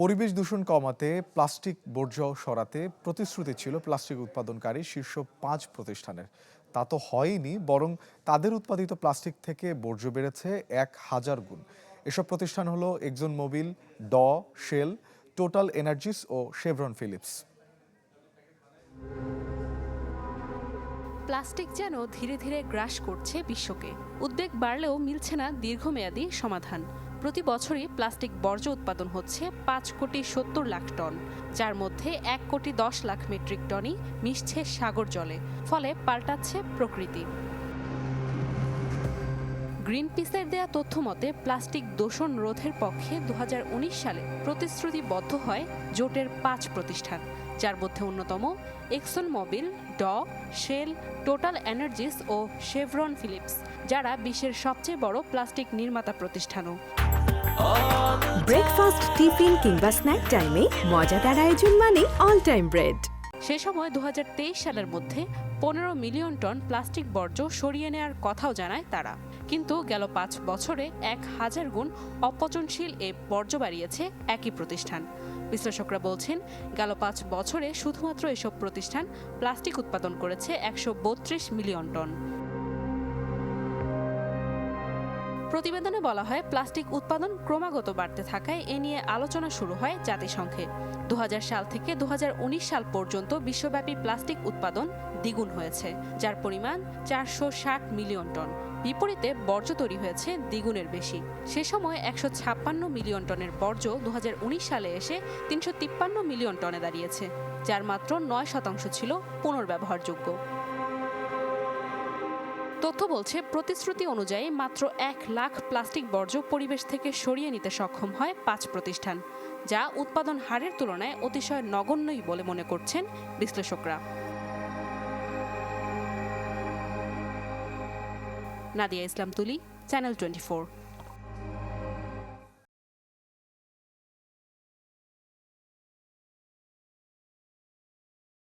পরিবেশ দূষণ কমাতে, প্লাস্টিক বর্জ্য সরাতে প্রতিশ্রুতি ছিল প্লাস্টিক উৎপাদনকারী শীর্ষ পাঁচ প্রতিষ্ঠানের। তা তো হয়নি বরং তাদের উৎপাদিত প্লাস্টিক থেকে বর্জ্য বেড়েছে এক হাজার গুণ। এসব প্রতিষ্ঠান হলো একজন মোবিল ড শেল টোটাল এনার্জিস ও শেভরন ফিলিপস প্লাস্টিক যেন ধীরে ধীরে গ্রাস করছে বিশ্বকে। উদ্বেগ বাড়লেও মিলছে না দীর্ঘমেয়াদী সমাধান। প্রতি বছরই প্লাস্টিক বর্জ্য উৎপাদন হচ্ছে পাঁচ কোটি সত্তর লাখ টন, যার মধ্যে এক কোটি দশ লাখ মেট্রিক টনই মিশছে সাগর জলে, ফলে পাল্টাচ্ছে প্রকৃতি। গ্রিনপিসের দেয়া তথ্য মতে প্লাস্টিক দূষণ রোধের পক্ষে দু হাজার উনিশ সালে প্রতিশ্রুতিবদ্ধ হয় জোটের পাঁচ প্রতিষ্ঠান, যার মধ্যে অন্যতম এক্সন মোবিল ড, শেল, টোটাল এনার্জিস ও শেভরন ফিলিপস, যারা বিশ্বের সবচেয়ে বড় প্লাস্টিক নির্মাতা প্রতিষ্ঠানও। ব্রেকফাস্ট টিফিন কিংবা স্ন্যাক টাইমে মজাদার আয়োজন মানে অল টাইম ব্রেড সে সময় দু হাজার তেইশ সালের মধ্যে পনেরো মিলিয়ন টন প্লাস্টিক বর্জ্য সরিয়ে নেওয়ার কথাও জানায় তারা। কিন্তু গেল পাঁচ বছরে এক হাজার গুণ অপচনশীল এ বর্জ্য বাড়িয়েছে একই প্রতিষ্ঠান। বিশ্লেষকরা বলছেন, গেল পাঁচ বছরে শুধুমাত্র এসব প্রতিষ্ঠান প্লাস্টিক উৎপাদন করেছে একশো বত্রিশ মিলিয়ন টন। প্রতিবেদনে বলা হয়, প্লাস্টিক উৎপাদন ক্রমাগত বাড়তে থাকায় এ নিয়ে আলোচনা শুরু হয় জাতিসংঘে। দু হাজার সাল থেকে দুহাজার উনিশ সাল পর্যন্ত বিশ্বব্যাপী প্লাস্টিক উৎপাদন দ্বিগুণ হয়েছে, যার পরিমাণ চারশো ষাট মিলিয়ন টন। বিপরীতে বর্জ্য তৈরি হয়েছে দ্বিগুণের বেশি। সে সময় একশো ছাপ্পান্ন মিলিয়ন টনের বর্জ্য দু হাজার উনিশ সালে এসে তিনশো তিপ্পান্ন মিলিয়ন টনে দাঁড়িয়েছে, যার মাত্র নয় শতাংশ ছিল পুনর্ব্যবহারযোগ্য। তথ্য বলছে, প্রতিশ্রুতি অনুযায়ী মাত্র এক লাখ প্লাস্টিক বর্জ্য পরিবেশ থেকে সরিয়ে নিতে সক্ষম হয় পাঁচ প্রতিষ্ঠান, যা উৎপাদন হারের তুলনায় অতিশয় নগণ্যই বলে মনে করছেন বিশ্লেষকরা। নাদিয়া ইসলাম তুলি, চ্যানেল টোয়েন্টি